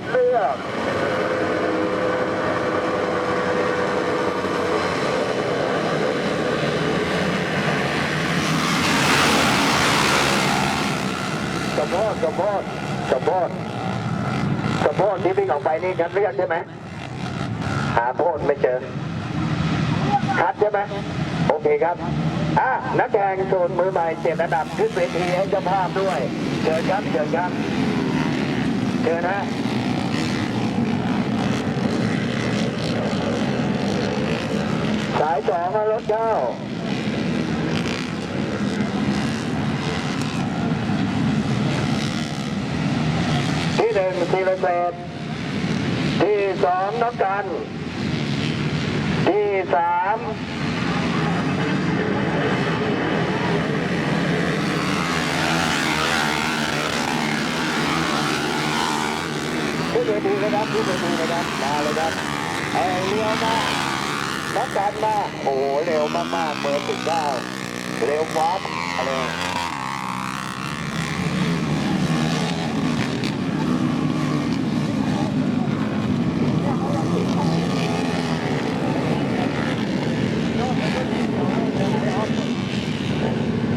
ดเลือกสมโพธสมโพธสมโพธสมโพธที่วิ่งออกไปนี่คัดเลือกใช่ไหมหาโพธไม่เจอ คัดใช่ไหมโอเคครับอะนักแข่งโซนมือใหม่เจ็ดระดับขึ้นเวทีให้เจ้าภาพด้วย เชิญครับ เชิญครับ เชิญนะ สายสอง มารถเข้าที่หนึ่งทีละเศษที่สองนกกัน ที่สามขึ้นเวทีเลยครับขึ้นเวทีเลยครับมาเลยครับเอ้เลี้ยวมา นักการมาโอ้โหเร็วมากๆเบอร์สิบเก้าเร็วฟ้าเลย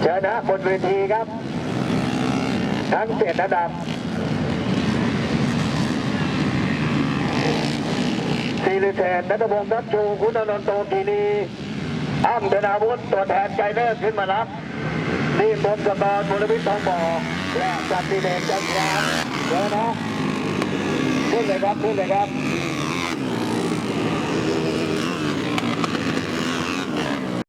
เชิญนะบนเวทีครับ ทั้งเจ็ดระดับ ซีริเทนนัทพงศ์ทัพชูคุณอนนท์โตกีนีอ้ำธนาวุฒิตัวแทนใจเลิศขึ้นมารับนี่บนสตอนบุรวิทย์ทองบ่อและจันติเดชจันทรามเชิญนะขึ้นเลยครับขึ้นเลยครับ